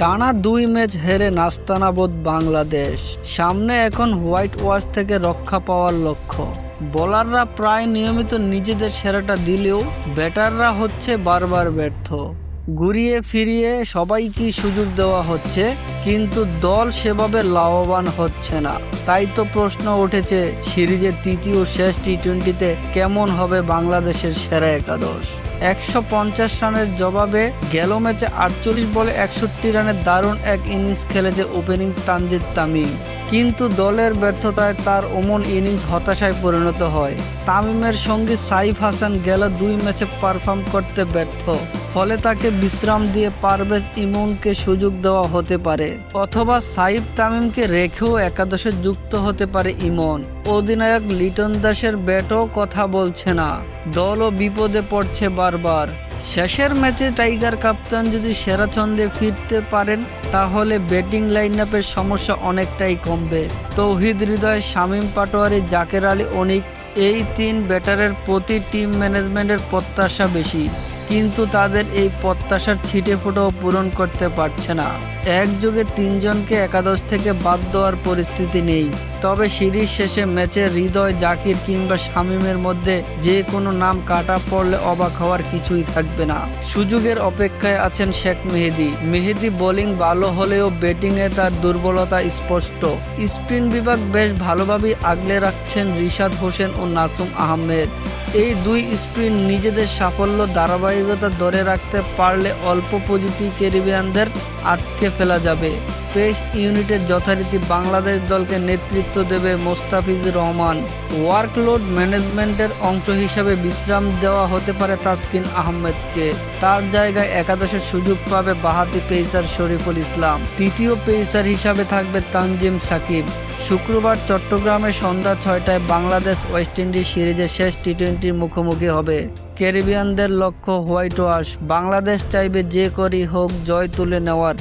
টানা দুই ম্যাচ হেরে নাস্তানাবোধ বাংলাদেশ। সামনে এখন হোয়াইট ওয়াশ থেকে রক্ষা পাওয়ার লক্ষ্য। বোলাররা প্রায় নিয়মিত নিজেদের সেরাটা দিলেও ব্যাটাররা হচ্ছে বারবার ব্যর্থ। ঘুরিয়ে ফিরিয়ে সবাইকেই সুযোগ দেওয়া হচ্ছে, কিন্তু দল সেভাবে লাভবান হচ্ছে না। তাই তো প্রশ্ন উঠেছে, সিরিজের তৃতীয় শেষ টি টোয়েন্টিতে কেমন হবে বাংলাদেশের সেরা একাদশ? একশো পঞ্চাশ রানের জবাবে গেল ম্যাচে আটচল্লিশ বলে একষট্টি রানের দারুণ এক ইনিংস খেলেছে ওপেনিং তানজিদ তামিম। কিন্তু দলের ব্যর্থতায় তার ওমন ইনিংস হতাশায় পরিণত হয়। তামিমের সঙ্গী সাইফ হাসান গেল দুই ম্যাচে পারফর্ম করতে ব্যর্থ। ফলে তাকে বিশ্রাম দিয়ে পারভেজ ইমনকে সুযোগ দেওয়া হতে পারে। অথবা সাইফ তামিমকে রেখেও একাদশে যুক্ত হতে পারে ইমন। অধিনায়ক লিটন দাসের ব্যাটও কথা বলছে না। দলও বিপদে পড়ছে বারবার। শেষের ম্যাচে টাইগার কাপ্তান যদি সেরা ছন্দে ফিরতে পারেন, তাহলে ব্যাটিং লাইন আপের সমস্যা অনেকটাই কমবে। তৌহিদ হৃদয় শামীম পাটোয়ারি, জাকের আলী, অনিক, এই তিন ব্যাটারের প্রতি টিম ম্যানেজমেন্টের প্রত্যাশা বেশি। কিন্তু তাদের এই প্রত্যাশার ছিটে ফুটেও পূরণ করতে পারছে না। একযোগে তিনজনকে একাদশ থেকে বাদ দেওয়ার পরিস্থিতি নেই। তবে সিরিজ শেষে ম্যাচে হৃদয়, জাকির কিংবা শামীমের মধ্যে যে কোনো নাম কাটা পড়লে অবাক হওয়ার কিছুই থাকবে না। সুযোগের অপেক্ষায় আছেন শেখ মেহেদি। মেহেদি বোলিং ভালো হলেও ব্যাটিংয়ে তার দুর্বলতা স্পষ্ট। স্পিন বিভাগ বেশ ভালোভাবেই আগলে রাখছেন রিশাদ হোসেন ও নাসুম আহমেদ। এই দুই স্পিন নিজেদের সাফল্য, ধারাবাহিকতা ধরে রাখতে পারলে অল্প পুঁজিতেই ক্যারিবিয়ানদের আটকে ফেলা যাবে। পেস ইউনিটের যথারীতি বাংলাদেশ দলকে নেতৃত্ব দেবে মোস্তাফিজুর রহমান। ওয়ার্কলোড ম্যানেজমেন্টের অংশ হিসাবে বিশ্রাম দেওয়া হতে পারে তাসকিন আহমেদকে। তার জায়গায় একাদশের সুযোগ পাবে বাহাতি পেসার শরীফুল ইসলাম। তৃতীয় পেসার হিসাবে থাকবে তানজিম সাকিব। শুক্রবার চট্টগ্রামে সন্ধ্যা ছয়টায় বাংলাদেশ ওয়েস্ট ইন্ডিজ সিরিজের শেষ টি টোয়েন্টির মুখোমুখি হবে। ক্যারিবিয়ানদের লক্ষ্য হোয়াইট ওয়াশ। বাংলাদেশ চাইবে যে করি হোক জয় তুলে নেওয়ার।